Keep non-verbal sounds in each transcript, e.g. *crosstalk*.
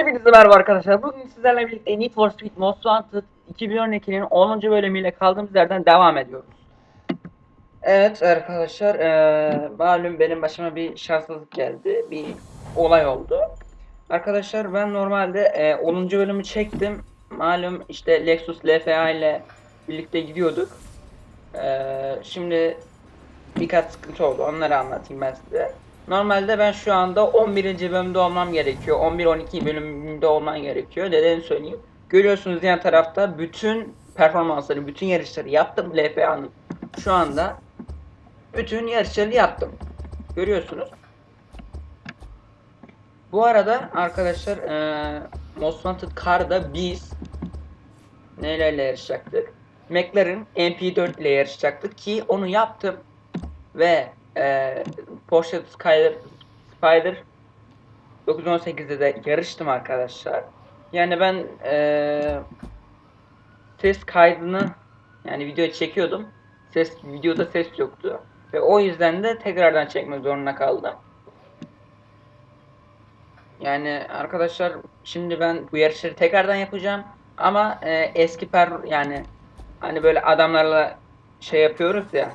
Hepinize merhaba arkadaşlar. Bugün sizlerle birlikte Need for Speed Most Wanted 2012'nin 10. bölümüyle kaldığımız yerden devam ediyoruz. Evet arkadaşlar, eee malum benim başıma bir şanssızlık geldi. Bir olay oldu. Arkadaşlar ben normalde eee 10. bölümü çektim. Malum işte Lexus LFA ile birlikte gidiyorduk. Eee, şimdi birkaç sıkıntı oldu. Onları anlatayım ben size. Normalde ben şu anda 11. bölümde olmam gerekiyor. 11-12 bölümünde olmam gerekiyor. Nedenini söyleyeyim. Görüyorsunuz yan tarafta bütün performansları, bütün yarışları yaptım LPA'nın. Şu anda bütün yarışları yaptım. Görüyorsunuz. Bu arada arkadaşlar eee Most Wanted Car'da biz nelerle yarışacaktık? McLaren MP4 ile yarışacaktık ki onu yaptım ve e, Porsche Skyler, Spider 918'de de yarıştım arkadaşlar. Yani ben e, ses kaydını yani video çekiyordum. Ses videoda ses yoktu ve o yüzden de tekrardan çekmek zorunda kaldım. Yani arkadaşlar şimdi ben bu yarışları tekrardan yapacağım ama e, eski per yani hani böyle adamlarla şey yapıyoruz ya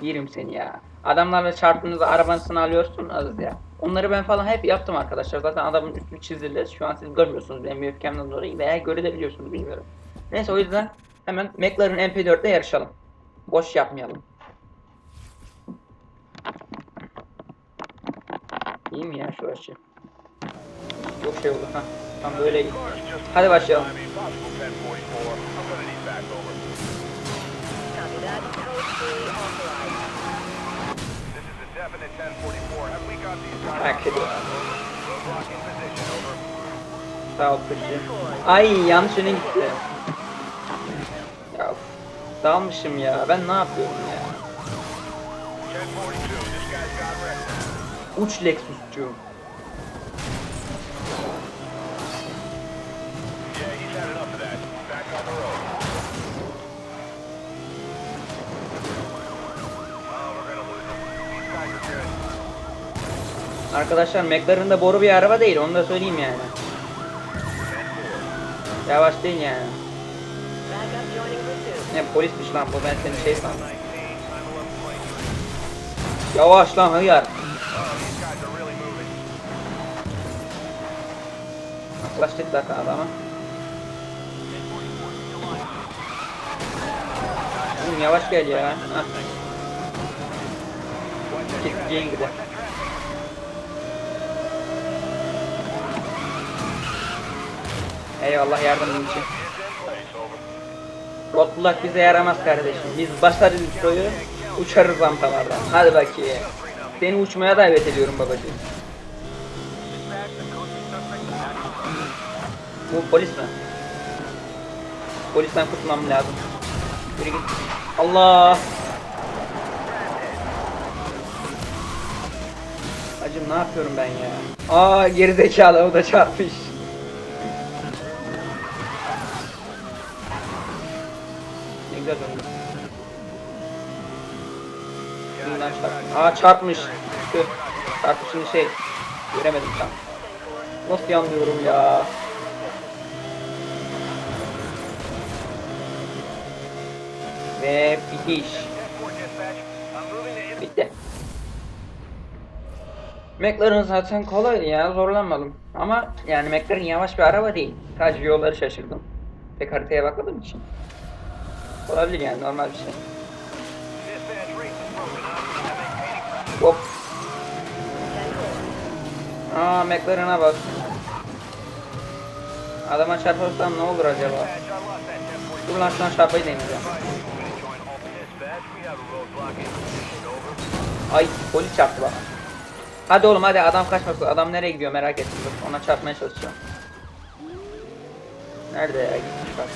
Yerim seni ya. Adamlarla çarptığınızda arabanızını alıyorsunuz ya. Onları ben falan hep yaptım arkadaşlar. Zaten adamın üstü çizili. Şu an siz görmüyorsunuz benim webcam'dan dolayı veya görebiliyorsunuz bilmiyorum. Neyse o yüzden hemen McLaren MP4'te yarışalım. Boş yapmayalım. İyi mi ya şu açı? Yok şey oldu ha. Tam böyle iyi. Hadi başlayalım. Merak. Sağ ol. Ay yanlış yöne gitti. Ya dalmışım ya. Ben ne yapıyorum ya? 1042. This guy's got wrecked. Uç Lexus'cu. Arkadaşlar McLaren da boru bir araba değil. Onu da söyleyeyim yani. 10-4. Yavaş değil yani. Ne polismiş lan bu ben seni şey sandım. 19. Time 11.2. Yavaş lan hıyar. Yaklaştık zaten adama. Yavaş gel ya. Hah. Gideceğin gibi. Eyvallah yardımın için. Roadblock bize yaramaz kardeşim. Biz başlarız Nitro'yu, uçarız rampalardan. Hadi bakayım. Seni uçmaya davet ediyorum babacığım. Bu polis mi? Polisten kurtulmam lazım. Yürü git. Allah! Acım ne yapıyorum ben ya? Aa gerizekalı o da çarpmış. Aa çarpmış. Tüh. Çarpışını şey. Göremedim tam. Nasıl yanlıyorum ya? Ve bitiş. 10-4 dispatch. I'm moving to Bitti. McLaren zaten kolay ya zorlanmadım. Ama yani McLaren yavaş bir araba değil. Sadece yolları şaşırdım. Pek haritaya bakmadığım için. Olabilir yani normal bir şey. Hop. Aa McLaren'a bak. Adama çarparsam ne olur acaba? Dispatch, I lost that 1044. Dur lan şuna çarpayı deneyeceğim. Ay polis çarptı bana. Hadi oğlum hadi adam kaçmasın. Adam nereye gidiyor merak ettim. Ona çarpmaya çalışacağım. Nerede ya gitmiş bak.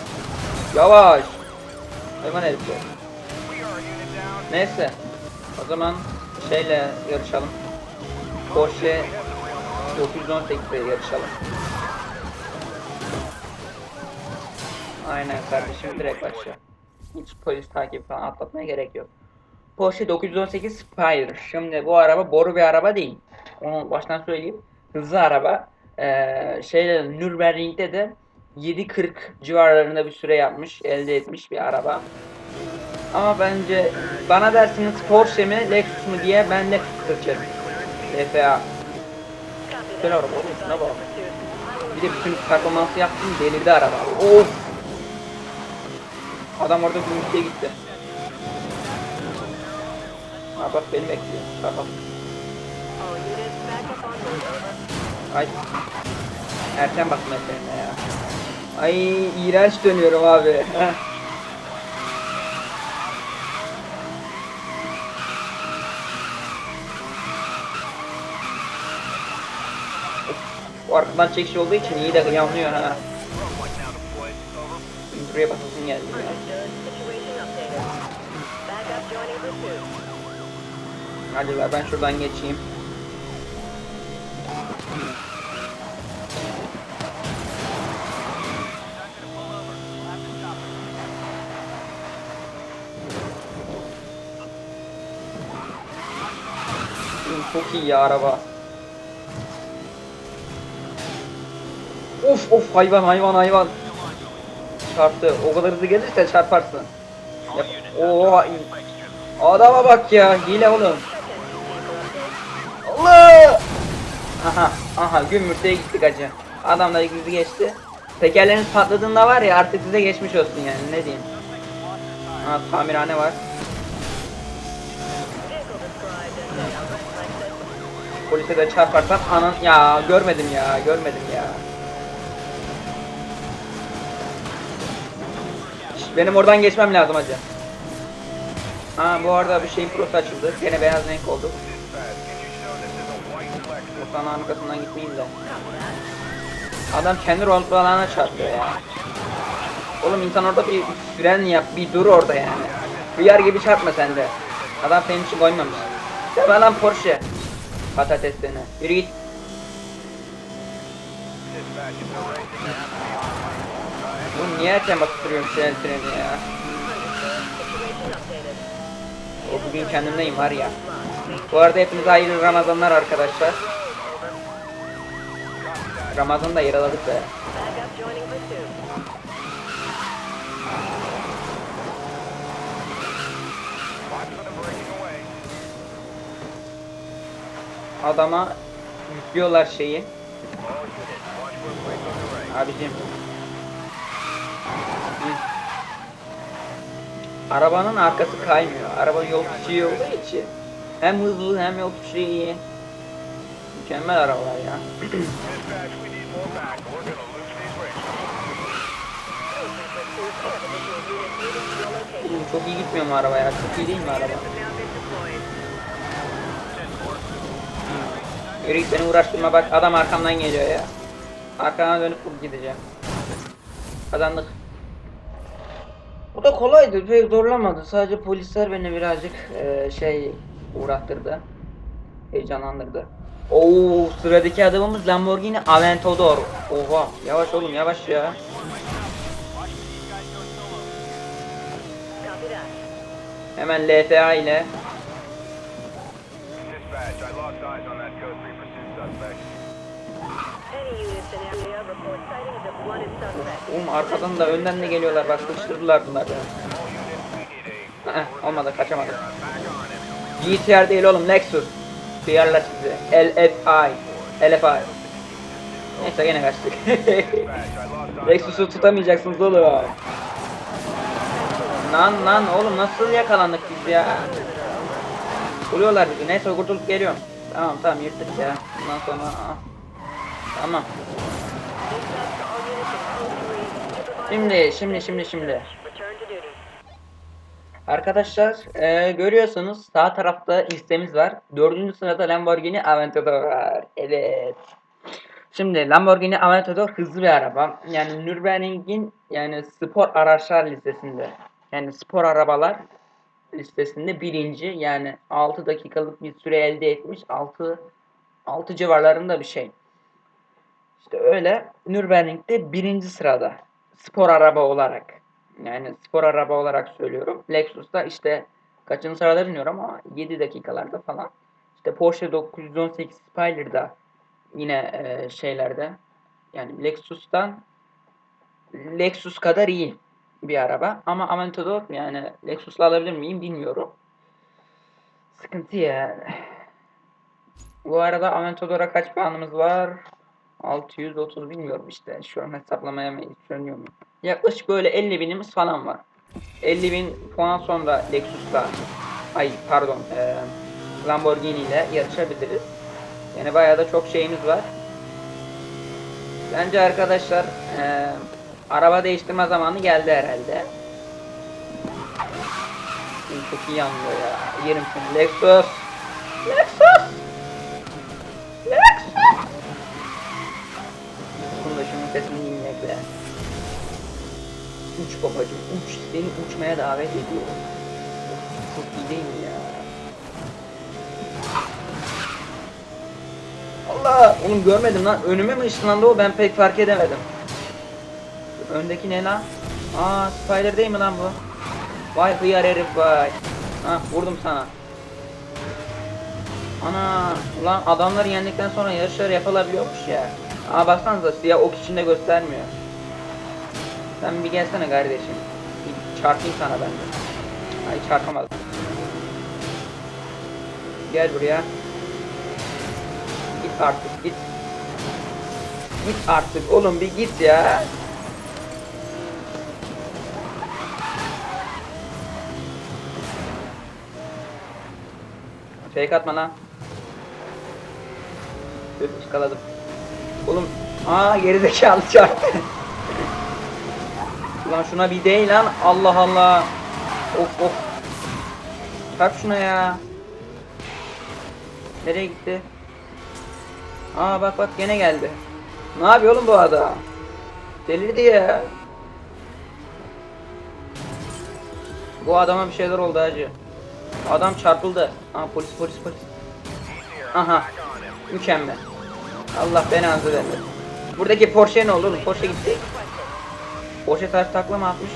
Yavaş. Hayvan herif ya. We are a unit down. Neyse. O zaman şeyle yarışalım. Porsche 918'de yarışalım. Aynen kardeşim direkt başla. Hiç polis takibi falan atlatmaya gerek yok. Porsche 918 Spyder. Şimdi bu araba boru bir araba değil. Onu baştan söyleyeyim. Hızlı araba. Ee, şeyde Nürburgring'de de 7.40 civarlarında bir süre yapmış, elde etmiş bir araba. Ama bence bana dersiniz Porsche mi Lexus mu diye ben Lexus seçerim. LFA. Güzel araba oğlum şuna bak. Bir de bütün performansı yaptım delirdi araba. Of. Adam orada gümrüteye gitti. Ha bak beni bekliyor. Over. Ay. Erken bak meselene ya. Ay iğrenç dönüyorum abi. *laughs* Bu arkadan çekiş olduğu için iyi de yanlıyor ha. Buraya basasın geldi ya. Hadi ver ben şuradan geçeyim. Çok iyi ya araba. Of hayvan hayvan hayvan. Çarptı. O kadar hızlı gelirse çarparsın. Yap. Oha. Adama bak ya. Hile oğlum. Allah! Aha, aha gümürteye gittik acı. Adam da bizi geçti. Tekerleriniz patladığında var ya artık size geçmiş olsun yani ne diyeyim. Ha tamirhane var. Polise de çarparsam anan ya görmedim ya görmedim ya. Benim oradan geçmem lazım acı. Ha bu arada bir şeyin prosu açıldı. Gene beyaz renk oldu. Muhtemelen arkasından gitmeyeyim de. Adam kendi rol alana çarpıyor ya. Oğlum insan orada bir fren yap, bir dur orada yani. Hıyar gibi çarpma sen de. Adam senin için koymamış. Sen lan Porsche. Patates seni. Yürü git. Oğlum niye erken basıp duruyorsun fren freni ya? O bugün kendimdeyim var ya. Bu arada hepinize hayırlı Ramazanlar arkadaşlar. Ramazan'da yer aladık be. Adama yüklüyorlar şeyi. All Arabanın arkası kaymıyor. Araba yol tutucu olduğu için. Hem hızlı hem yol tutucu iyi. Mükemmel arabalar ya. Oğlum çok iyi gitmiyor mu araba ya? Çok iyi değil mi araba? Yürü beni uğraştırma bak adam arkamdan geliyor ya. Arkana dönüp gideceğim. Kazandık. Bu da kolaydı pek zorlamadı. Sadece polisler beni birazcık eee, şey uğrattırdı. Heyecanlandırdı. Oo sıradaki adamımız Lamborghini Aventador. Oha yavaş oğlum yavaş ya. Hemen LFA ile Oğlum arkadan da önden de geliyorlar bak sıkıştırdılar bunlar ya. Heh, olmadı him. GTR değil oğlum Lexus. Duyarlar sizi. LFI. LFI. Neyse gene kaçtık. *laughs* Lexus'u tutamayacaksınız oğlum. Lan lan oğlum nasıl yakalandık biz ya? Buluyorlar bizi. Neyse kurtulup geliyorum. Tamam tamam yırttık ya. Bundan sonra aa. Tamam. Şimdi şimdi şimdi şimdi. Arkadaşlar eee, görüyorsunuz sağ tarafta listemiz var. Dördüncü sırada Lamborghini Aventador var. Evet. Şimdi Lamborghini Aventador hızlı bir araba. Yani Nürburgring'in yani spor araçlar listesinde. Yani spor arabalar listesinde birinci. Yani 6 dakikalık bir süre elde etmiş. 6 6 civarlarında bir şey. İşte öyle Nürburgring'de birinci sırada spor araba olarak. Yani spor araba olarak söylüyorum. Lexus'ta işte kaçıncı sırada bilmiyorum ama 7 dakikalarda falan. İşte Porsche 918 Spider'da Yine e, şeylerde. Yani Lexus'tan Lexus kadar iyi bir araba. Ama Aventador yani Lexus'la alabilir miyim bilmiyorum. Sıkıntı ya. Bu arada Aventador'a kaç puanımız var? 630 bilmiyorum işte. Şu an hesaplamaya mı düşünüyorum. Yaklaşık böyle 50 binimiz falan var. 50 bin puan sonra Lexus'la ay pardon e, Lamborghini ile yarışabiliriz. Yani bayağı da çok şeyimiz var. Bence arkadaşlar e, araba değiştirme zamanı geldi herhalde. Çok iyi yanıyor ya. Yerim seni. Lexus. Lexus. Uç babacım uç. Seni uçmaya davet ediyorum. Çok iyi değil mi ya? Allah! Oğlum görmedim lan. Önüme mi ışınlandı o? Ben pek fark edemedim. Öndeki ne lan? Aa Spider değil mi lan bu? Vay hıyar herif vay. Ha vurdum sana. Ana ulan adamları yendikten sonra yarışlar yapılabiliyormuş ya. Aa baksanıza siyah ok içinde göstermiyor. Sen bir gelsene kardeşim. Bir çarpayım sana ben de. Ay çarpamadım. Gel buraya. Git artık git. Git artık oğlum bir git ya. Fake atma lan. Üf ıskaladım. Oğlum aa gerizekalı çarptı. Ulan şuna bir değil lan. Allah Allah. Of of. Çarp şuna ya. Nereye gitti? Aa bak bak gene geldi. Ne yapıyor oğlum bu adam? Delirdi ya. Bu adama bir şeyler oldu hacı. Adam çarpıldı. Aa polis polis polis. Aha. Mükemmel. Allah belanızı vermesin. Buradaki Porsche ne oğlum? Porsche gitti. Porsche taş taklama atmış.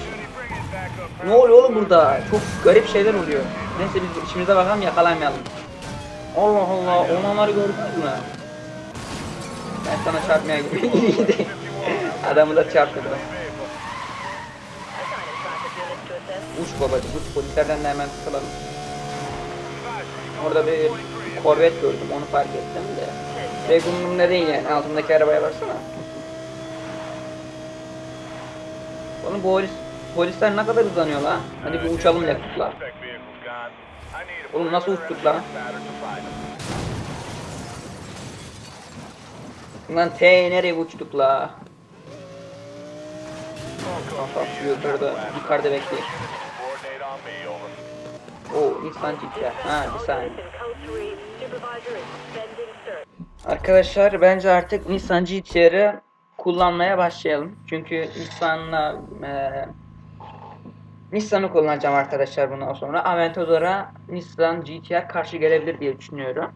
Ne oluyor oğlum burada? Çok garip şeyler oluyor. Neyse biz işimize bakalım yakalamayalım. Allah Allah, onları gördünüz mü? Ben sana çarpmaya gideyim. *laughs* Adamı da çarptırdım. Uç babacım, uç polislerden de hemen tutulalım. Orada bir korvet gördüm, onu fark ettim de. Pek umurumda değil yani, altındaki arabaya baksana. Oğlum polis, polisler ne kadar hızlanıyor lan? Hadi bir uçalım Lexus'la. Oğlum nasıl uçtuk lan? Lan T nereye uçtuk la? Kafa yukarıda, yukarıda bekliyor. O Nissan GTR. Ha bir saniye. Code 3, supervisor is suspending search. Arkadaşlar bence artık Nissan GTR'ı kullanmaya başlayalım. Çünkü Nissan'la eee Nissan'ı kullanacağım arkadaşlar bundan sonra. Aventador'a Nissan GTR karşı gelebilir diye düşünüyorum.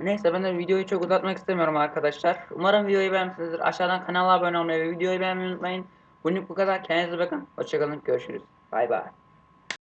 Neyse ben de videoyu çok uzatmak istemiyorum arkadaşlar. Umarım videoyu beğenmişsinizdir. Aşağıdan kanala abone olmayı ve videoyu beğenmeyi unutmayın. Bugünlük bu kadar. Kendinize bakın. Hoşçakalın. Görüşürüz. Bay bay.